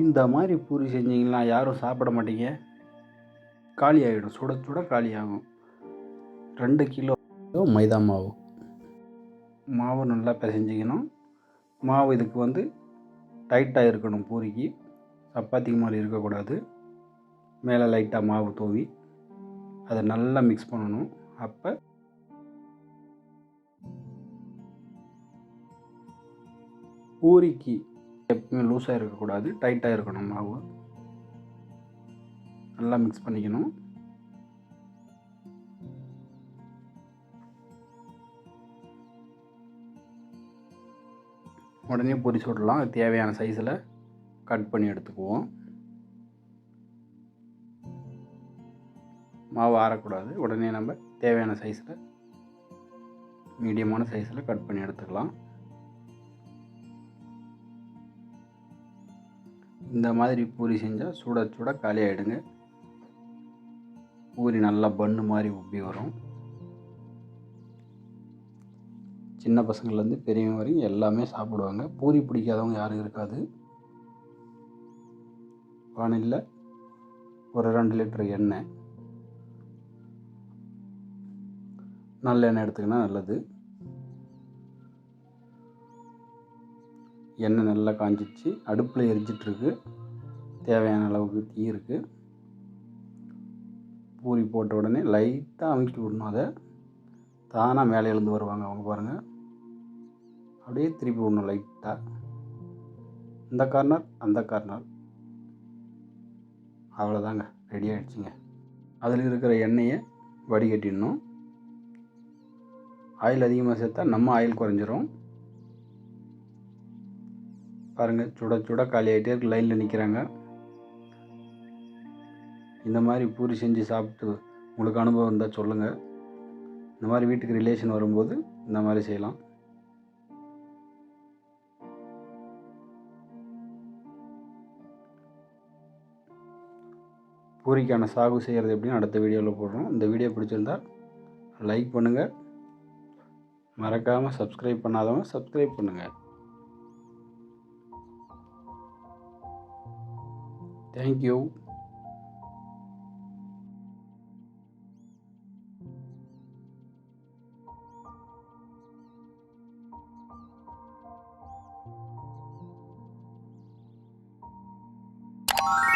இந்த மாதிரி பூரி செஞ்சீங்கன்னா யாரும் சாப்பிட மாட்டீங்க. காலி ஆகிடும் சுட சுட காலி ஆகும் ரெண்டு கிலோ மைதா மாவு. மாவு நல்லா பிசைஞ்சிக்கணும். மாவு இதுக்கு வந்து டைட்டாக இருக்கணும் பூரிக்கு. சப்பாத்திக்கு மாதிரி இருக்கக்கூடாது. மேலே லைட்டாக மாவு தூவி அதை நல்லா மிக்ஸ் பண்ணணும். அப்போ பூரிக்கு எப்பவுமே லூஸாக இருக்கக்கூடாது டைட்டாக இருக்கணும் மாவு. நல்லா மிக்ஸ் பண்ணிக்கணும். உடனே பொரிச்சு விடலாம் அது தேவையான சைஸில் கட் பண்ணி எடுத்துக்குவோம். மாவு ஆறக்கூடாது. உடனே நம்ம தேவையான சைஸில் மீடியமான சைஸில் கட் பண்ணி எடுத்துக்கலாம். இந்த மாதிரி பூரி செஞ்சால் சுட சுட காலியாகிடுங்க பூரி நல்லா பன்னு மாதிரி உப்பி வரும். சின்ன பசங்கள்லேருந்து பெரியவங்க வரைக்கும் எல்லாமே சாப்பிடுவாங்க. பூரி பிடிக்காதவங்க யாரும் இருக்காது. வானிலை ஒரு ரெண்டு லிட்டர் எண்ணெய். நல்ல எண்ணெய் எடுத்துக்கினா நல்லது. எண்ணெய் நல்லா காஞ்சிச்சு அடுப்பில் எரிஞ்சிட்ருக்கு. தேவையான அளவுக்கு தீ இருக்குது பூரி போட்ட உடனே லைட்டாக அமுக்கி விடணும் அதை. தானாக மேலே எழுந்து வருவாங்க அவங்க பாருங்கள் அப்படியே திருப்பி விடணும் லைட்டாக இந்த கார்னர் அந்த கார்னர். அவ்வளோதாங்க ரெடி ஆகிடுச்சிங்க அதில் இருக்கிற எண்ணெயை வடிகட்டிடணும். ஆயில் அதிகமாக சேர்த்தா நம்ம ஆயில் குறைஞ்சிரும். பாருங்கள் சுட சுட காலி ஆகிட்டே இருக்கு லைனில் நிற்கிறாங்க இந்த மாதிரி பூரி செஞ்சு சாப்பிட்டு உங்களுக்கு அனுபவம் இருந்தால் சொல்லுங்கள் இந்த மாதிரி வீட்டுக்கு ரிலேஷன் வரும்போது இந்த மாதிரி செய்யலாம். பூரிக்கான சாகு செய்கிறது எப்படின்னு அடுத்த வீடியோவில் போடுறோம். இந்த வீடியோ பிடிச்சிருந்தா லைக் பண்ணுங்கள் மறக்காமல் சப்ஸ்கிரைப் பண்ணாதவங்க சப்ஸ்கிரைப் பண்ணுங்கள் Thank you. you